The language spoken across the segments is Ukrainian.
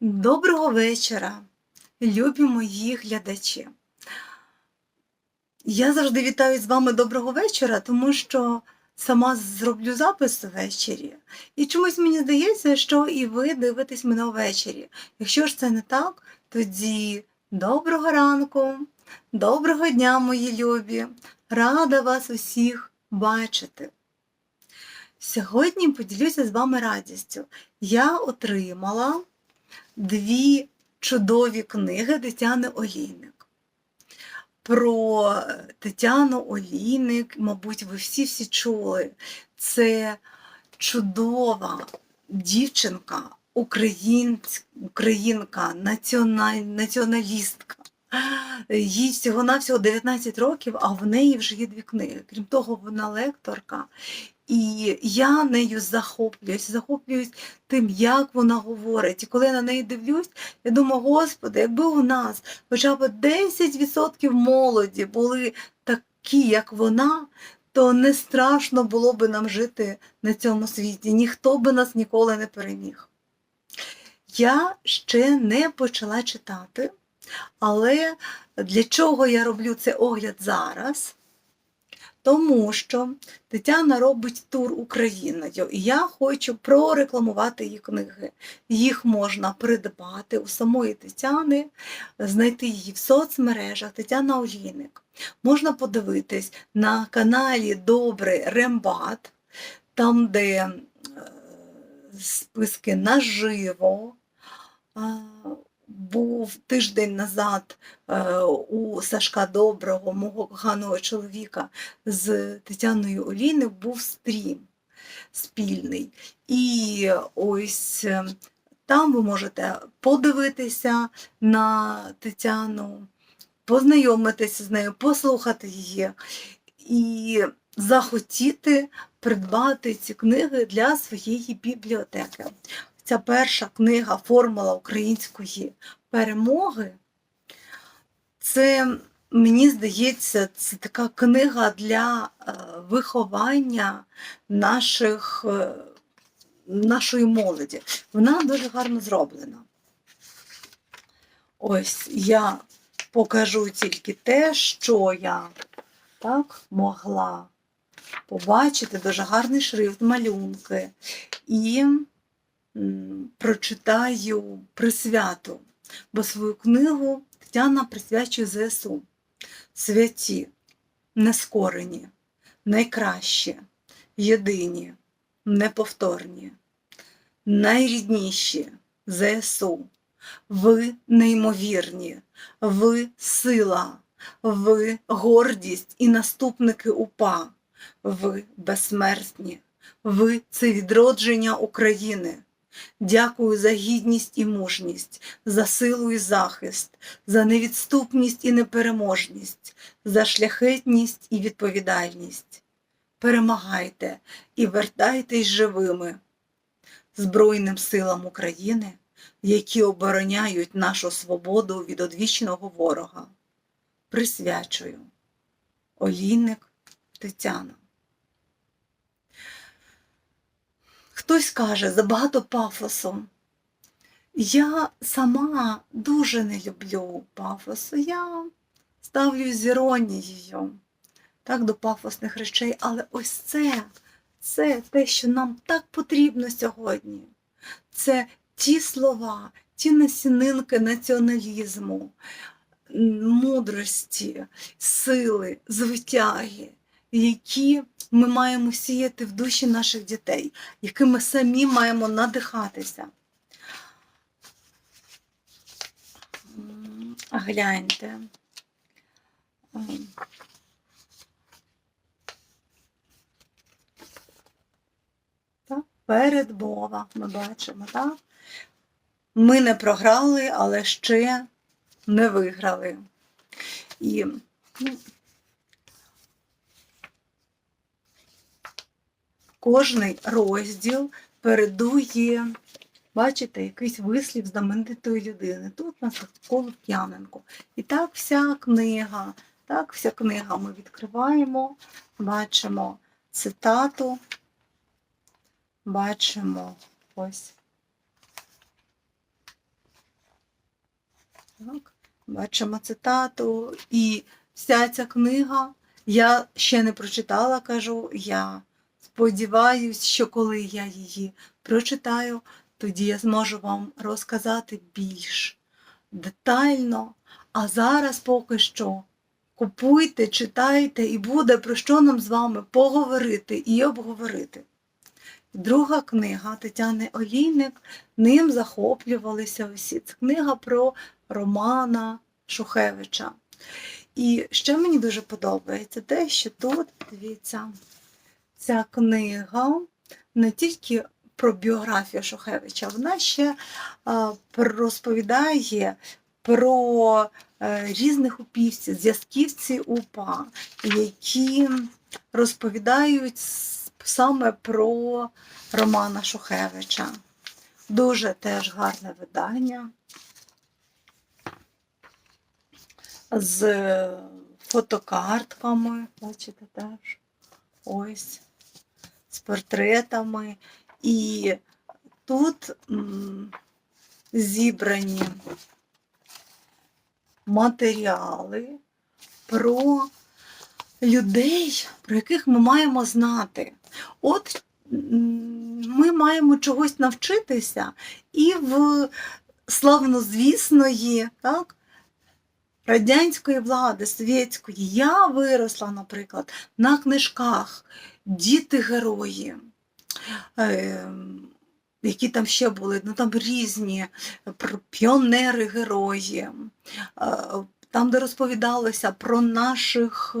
Доброго вечора, любі мої глядачі. Я завжди вітаю з вами доброго вечора, тому що сама зроблю запис ввечері. І чомусь мені здається, що і ви дивитесь мене ввечері. Якщо ж це не так, тоді доброго ранку, доброго дня, мої любі. Рада вас усіх бачити. Сьогодні поділюся з вами радістю. Я отримала дві чудові книги Тетяни Олійник. Про Тетяну Олійник, мабуть, ви всі-всі чули. Це чудова дівчинка, українць- українка, національ, націоналістка. Їй всього-навсього 19 років, а в неї вже є дві книги. Крім того, вона лекторка. І я нею захоплююсь, захоплююсь тим, як вона говорить. І коли я на неї дивлюсь, я думаю, Господи, якби у нас хоча б 10% молоді були такі, як вона, то не страшно було би нам жити на цьому світі. Ніхто би нас ніколи не переміг. Я ще не почала читати, але для чого я роблю цей огляд зараз? Тому що Тетяна робить тур Україною, і я хочу прорекламувати її книги. Їх можна придбати у самої Тетяни, знайти її в соцмережах Тетяна Олійник. Можна подивитись на каналі Добрий Рембат, там, де е, списки наживо. Був тиждень назад е, у Сашка Доброго, мого коханого чоловіка, з Тетяною Олійник був стрім спільний. І ось е, там ви можете подивитися на Тетяну, познайомитися з нею, послухати її і захотіти придбати ці книги для своєї бібліотеки. Ця перша книга Формула української перемоги. Це, мені здається, це така книга для е, виховання наших, е, нашої молоді. Вона дуже гарно зроблена. Ось я покажу тільки те, що я так могла побачити. Дуже гарний шрифт, малюнки. І прочитаю присвяту, бо свою книгу Тетяна присвячує ЗСУ. Святі, нескорені, найкращі, єдині, неповторні, найрідніші ЗСУ. Ви неймовірні, ви сила, ви гордість і наступники УПА, ви безсмертні, ви це відродження України. Дякую за гідність і мужність, за силу і захист, за невідступність і непереможність, за шляхетність і відповідальність. Перемагайте і вертайтесь живими Збройним силам України, які обороняють нашу свободу від одвічного ворога. Присвячую. Олійник Тетяна. Хтось каже, забагато пафосу. Я сама дуже не люблю пафосу. Я ставлю з іронією так, до пафосних речей, але ось це, це те, що нам так потрібно сьогодні. Це ті слова, ті насінинки націоналізму, мудрості, сили, звитяги, які ми маємо сіяти в душі наших дітей, якими самі маємо надихатися. Гляньте. Так, Передмова, ми бачимо, так? Ми не програли, але ще не виграли. І ну, кожний розділ передує, бачите, якийсь вислів знаменитої людини. Тут у нас Колуп'яненко. І так вся книга, так вся книга ми відкриваємо, бачимо цитату, бачимо ось Так? Бачимо цитату. І вся ця книга я ще не прочитала, кажу. Я сподіваюся, що коли я її прочитаю, тоді я зможу вам розказати більш детально. А зараз поки що купуйте, читайте, і буде про що нам з вами поговорити і обговорити. Друга книга Тетяни Олійник, ним захоплювалися усі. Це книга про Романа Шухевича. І ще мені дуже подобається те, що тут, дивіться, ця книга не тільки про біографію Шухевича, вона ще розповідає про е, різних упівців, зв'язківці УПА, які розповідають саме про Романа Шухевича. Дуже теж гарне видання. З фотокартками, бачите, теж. Ось, портретами. І тут зібрані матеріали про людей, про яких ми маємо знати. От ми маємо чогось навчитися і в славнозвісної, так, радянської влади, совєтської. Я виросла, наприклад, на книжках Діти герої. Е, які там ще були, ну там різні піонери герої, е, там, де розповідалося про наших,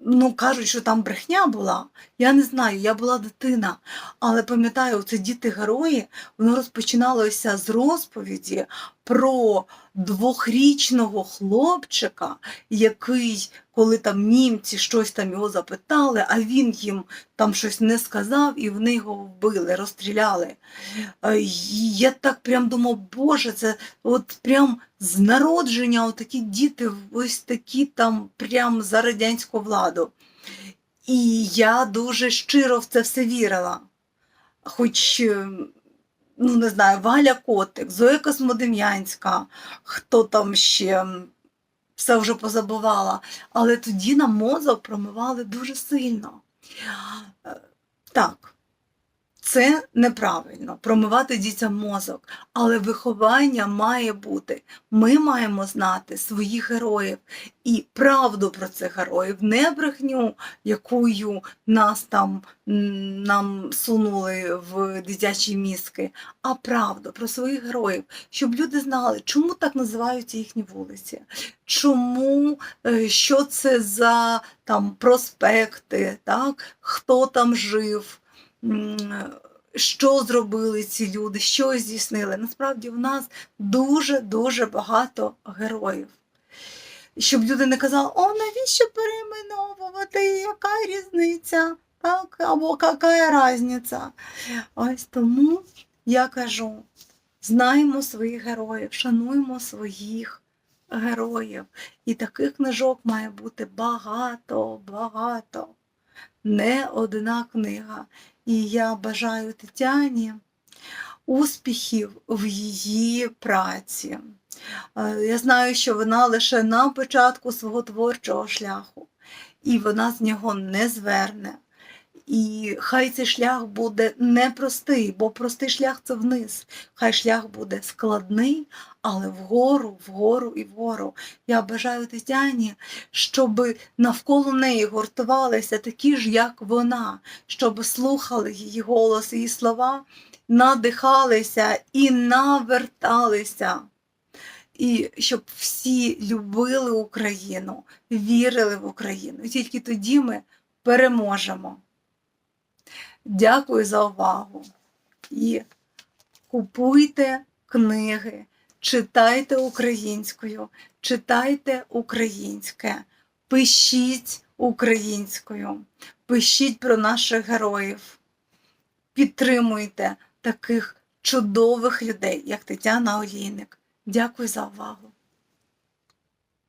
ну кажуть, що там брехня була. Я не знаю, я була дитина, але пам'ятаю, це діти-герої, воно розпочиналося з розповіді про двохрічного хлопчика, який, коли там німці щось там його запитали, а він їм там щось не сказав, і вони його вбили, розстріляли. Е, Я так прям думав, Боже, це от прям з народження отакі діти, ось такі там прям за радянську владу. І я дуже щиро в це все вірила. Хоч, е, ну не знаю, Валя Котик, Зоя Космодем'янська, хто там ще все вже позабувала. Але тоді нам мозок промивали дуже сильно. Це неправильно промивати дітям мозок, але виховання має бути. Ми маємо знати своїх героїв і правду про цих героїв, не брехню, якою нас там нам сунули в дитячі мізки, а правду про своїх героїв, щоб люди знали, чому так називаються їхні вулиці, чому, е, що це за там проспекти, так? хто там жив. Що зробили ці люди, що здійснили. Насправді в нас дуже-дуже багато героїв. Щоб люди не казали, о, навіщо перейменовувати, яка різниця, так? або яка різниця. Ось тому я кажу: знаємо своїх героїв, шануємо своїх героїв. І таких книжок має бути багато, багато. Не одна книга. І я бажаю Тетяні успіхів в її праці. Е, Я знаю, що вона лише на початку свого творчого шляху, і вона з нього не зверне. І хай цей шлях буде непростий, бо простий шлях це вниз. Хай шлях буде складний, але вгору, вгору і вгору. Я бажаю Тетяні, щоб навколо неї гуртувалися такі ж, як вона, щоб слухали її голос, її слова, надихалися і наверталися. І щоб всі любили Україну, вірили в Україну. І тільки тоді ми переможемо. Дякую за увагу. І купуйте книги, читайте українською, читайте українське, пишіть українською, пишіть про наших героїв, підтримуйте таких чудових людей, як Тетяна Олійник. Дякую за увагу.